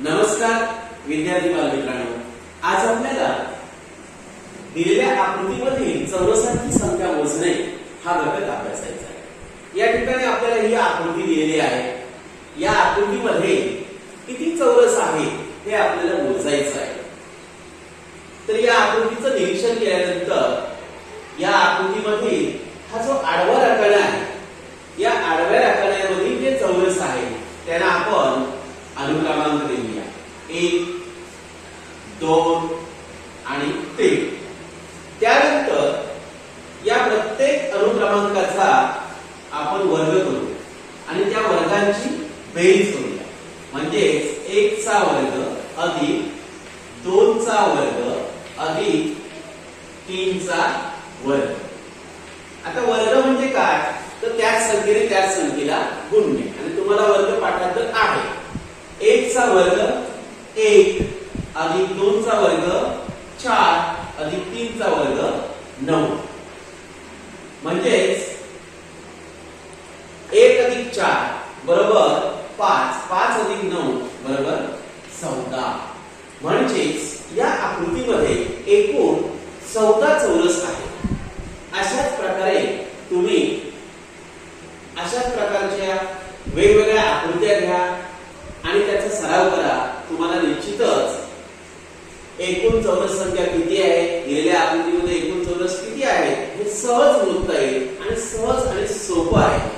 नमस्कार विद्यार्थी बालमित्रांनो. आज आपल्याला दिलेल्या आकृतीमधील चौरसांची संख्या मोजणे हा घटक अभ्यासायचा आहे. या ठिकाणी आपल्याला ही आकृती दिलेली आहे. या आकृतीमध्ये किती चौरस आहे हे आपल्याला मोजायचं आहे. तर या आकृतीचं निरीक्षण केल्यानंतर या आकृतीमध्ये हा जो आडवा राखणा आहे या आडव्या राखण्यामधील जे चौरस आहे त्यांना आपण दिलेली आहे. एक दोन आणि तीन. त्यानंतर या प्रत्येक अनुक्रमांकाचा आपण वर्ग करू आणि त्या वर्गांची बेरीज करूया म्हणजे एकचा वर्ग अधिक दोनचा वर्ग अधिक तीनचा वर्ग. आता वर्ग म्हणजे काय? तर त्याच संख्येने त्याच संख्येला गुणणे आणि तुम्हाला वर्ग पाठात तर आहे. चा वर्ग एक अधिक दोनचा वर्ग चार अधिक तीनचा वर्ग नऊ. म्हणजेच एक अधिक चार बरोबर पाच पाच अधिक नऊ बरोबर चौदा. म्हणजेच या आकृतीमध्ये एकूण चौदा चौरस आहे. अशाच प्रकारे तुम्ही अशाच प्रकारच्या वेगवेगळ्या आकृत्या घ्या आणि त्याचा सराव करा. तुम्हाला निश्चितच एकूण चौरस संख्या किती आहे? दिलेल्या आकृतीमध्ये एकूण चौरस किती आहे? हे सहज मोजता येईल आणि सहज आणि सोपं आहे.